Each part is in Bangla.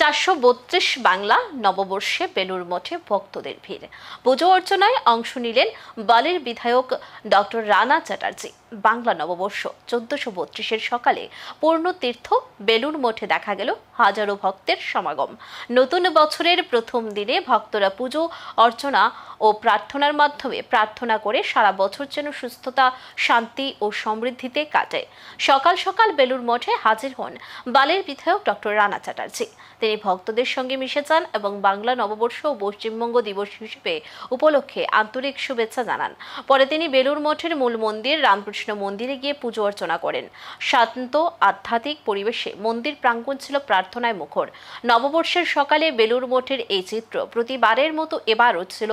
চারশো বত্রিশ বাংলা নববর্ষে বেলুর মঠে ভক্তদের ভিড়। পুজো অর্চনায় অংশ নিলেন বালির বিধায়ক ডক্টর রানা চ্যাটার্জি। বাংলা নববর্ষ চোদ্দশো বত্রিশের সকালে পূর্ণ তীর্থ বেলুর মঠে দেখা গেল হাজারো ভক্তের সমাগম। নতুন বছরের প্রথম দিনে ভক্তরা পুজো, অর্চনা ও প্রার্থনার মাধ্যমে প্রার্থনা করে সারা বছর যেন সুস্থতা, শান্তি ও সমৃদ্ধিতে কাটে। সকাল সকাল বেলুর মঠে হাজির হন বালের বিধায়ক ডক্টর রানা চ্যাটার্জি। তিনি ভক্তদের সঙ্গে মিশে যান এবং বাংলা নববর্ষ ও পশ্চিমবঙ্গ দিবস হিসেবে উপলক্ষে আন্তরিক শুভেচ্ছা জানান। পরে তিনি বেলুর মঠের মূল মন্দির রামকৃষ্ণ মন্দিরে গিয়ে পুজো অর্চনা করেন। শান্ত আধ্যাত্মিক পরিবেশে মন্দির প্রাঙ্গণ ছিল প্রার্থনায় মুখর। নববর্ষের সকালে বেলুর মঠের এই চিত্র প্রতিবারের মতো এবারও ছিল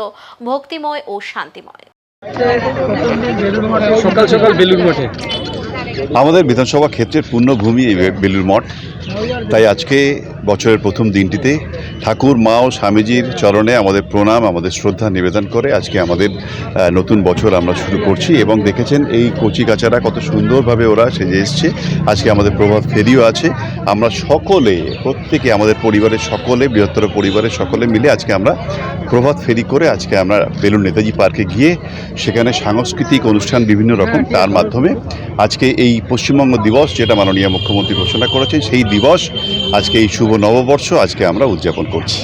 ভক্তিময় ও শান্তিময়। সকাল সকাল বেলুর মঠে। আমাদের বিধানসভা ক্ষেত্রের পূর্ণভূমি এই বেলুর মঠ। তাই আজকে বছরের প্রথম দিনটিতে ঠাকুর, মা ও স্বামীজির চরণে আমাদের প্রণাম, আমাদের শ্রদ্ধা নিবেদন করে আজকে আমাদের নতুন বছর আমরা শুরু করছি এবং দেখেছেন এই কচি কাচারা কত সুন্দরভাবে ওরা সেজে এসছে। আজকে আমাদের প্রভাব ফেরিও আছে। আমরা সকলে, প্রত্যেকে আমাদের পরিবারের সকলে, বৃহত্তর পরিবারের সকলে মিলে আজকে আমরা প্রভাত ফেরি করে আজকে আমরা বেলুন নেতাজি পার্কে গিয়ে সেখানে সাংস্কৃতিক অনুষ্ঠান বিভিন্ন রকম তার মাধ্যমে আজকে এই পশ্চিমবঙ্গ দিবস যেটা মাননীয় মুখ্যমন্ত্রী ঘোষণা করেছেন, সেই দিবস আজকে এই শুভ নববর্ষ আজকে আমরা উদযাপন করছি।